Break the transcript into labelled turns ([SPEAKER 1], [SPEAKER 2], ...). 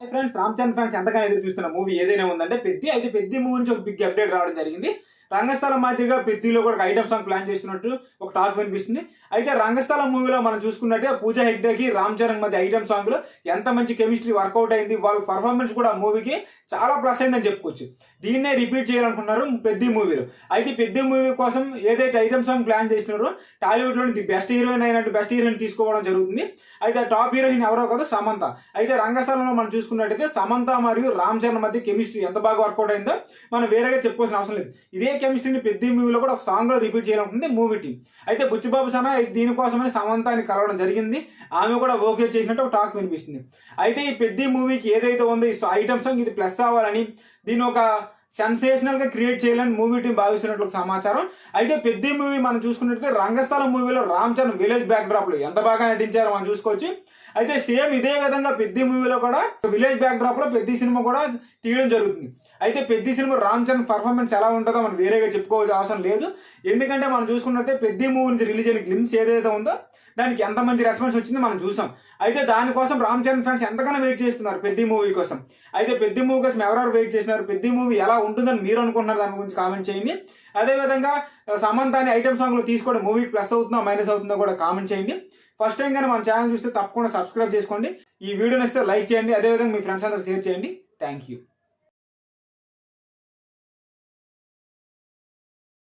[SPEAKER 1] Friends Ram Chand fans ఎంతగా ఎదురు చూస్తున్న మూవీ ఏదైనా ఉందంటే పెద్ద అయితే పెద్ద మూవీ నుంచి ఒక బిగ్ అప్డేట్ రావడం జరిగింది. రంగస్థలం మాదిరిగా పెద్దిలో కూడా ఐటమ్ సాంగ్ ప్లాన్ చేస్తున్నట్టు ఒక టాక్ వినిపిస్తుంది. అయితే రంగస్థలం మూవీలో మనం చూసుకున్నట్టే పూజా హెగ్డేకి రామ్ చరణ్ మధ్య ఐటమ్ సాంగ్లు ఎంత మంచి కెమిస్ట్రీ వర్కౌట్ అయింది వాళ్ళ పర్ఫార్మెన్స్ కూడా మూవీకి చాలా ప్లస్ అయిందని చెప్పుకోవచ్చు. దీన్నే రిపీట్ చేయాలనుకున్నారు పెద్ద మూవీలో. అయితే పెద్ద మూవీ కోసం ఏదైతే ఐటమ్ సాంగ్ ప్లాన్ చేసినారో టాలీవుడ్లోని ది బెస్ట్ హీరోయిన్ అయినట్టు బెస్ట్ హీరోయిన్ తీసుకోవడం జరుగుతుంది. అయితే టాప్ హీరోయిన్ ఎవరో కదా సమంత. అయితే రంగస్థలంలో మనం చూసుకున్నట్టయితే సమంత మరియు రామ్ చరణ్ మధ్య కెమిస్ట్రీ ఎంత బాగా వర్కౌట్ అయిందో మనం వేరేగా చెప్పుకోవాల్సిన అవసరం లేదు. ఇదే కెమిస్ట్రీని పెద్ద మూవీలో కూడా ఒక సాంగ్లో రిపీట్ చేయాలనుకుంది మూవీ టీం. అయితే బుచ్చిబాబు సన దీనికోసమని సమంతాన్ని కలవడం జరిగింది. ఆమె కూడా ఓకే చేసినట్టు ఒక టాక్ వినిపిస్తుంది. అయితే ఈ పెద్ద మూవీకి ఏదైతే ఉందో ఈ ఐటమ్ సాంగ్ ఇది ప్లస్ అవ్వాలని దీని ఒక సెన్సేషనల్గా క్రియేట్ చేయాలని మూవీ టీం భావిస్తున్నట్లు సమాచారం. అయితే పెద్ద మూవీ మనం చూసుకున్నట్లయితే రంగస్థలం మూవీలో రామ్ చరణ్ విలేజ్ బ్యాక్ డ్రాప్లో ఎంత బాగా నటించారో మనం చూసుకోవచ్చు. అయితే సేమ్ ఇదే విధంగా పెద్ద మూవీలో కూడా విలేజ్ బ్యాక్ డ్రాప్లో పెద్ద సినిమా కూడా తీయడం జరుగుతుంది. అయితే పెద్ద సినిమా రామ్ చరణ్ పర్ఫార్మెన్స్ ఎలా ఉంటుందో మనం వేరేగా చెప్పుకోవాల్సిన అవసరం లేదు. ఎందుకంటే మనం చూసుకున్నట్లయితే పెద్ద మూవీ నుంచి రిలీజ్ అయిన గ్లిమ్స్ ఏదైతే ఉందో దానికి ఎంత మంచి రెస్పాన్స్ వచ్చిందో మనం చూసాం. అయితే దానికోసం రామ్ చరణ్ ఫ్యాన్స్ ఎంతగానో వెయిట్ చేస్తున్నారు పెద్ద మూవీ కోసం. అయితే పెద్ద మూవీ కోసం ఎవరెవరు వెయిట్ చేస్తున్నారు పెద్ద మూవీ ఎలా ఉంటుందని మీరు అనుకుంటున్నారు? దాని గురించి కామెంట్ చేయండి. అదేవిధంగా సమంతాన్ని ఐటమ్ సాంగ్లో తీసుకోవడం మూవీకి ప్లస్ అవుతుందో మైనస్ అవుతుందో కూడా కామెంట్ చేయండి. ఫస్ట్ టైం కానీ మన ఛానల్ చూస్తే తప్పకుండా సబ్స్క్రైబ్ చేసుకోండి. ఈ వీడియో నచ్చితే లైక్ చేయండి. అదేవిధంగా మీ ఫ్రెండ్స్ అందరికి షేర్ చేయండి. Thank you.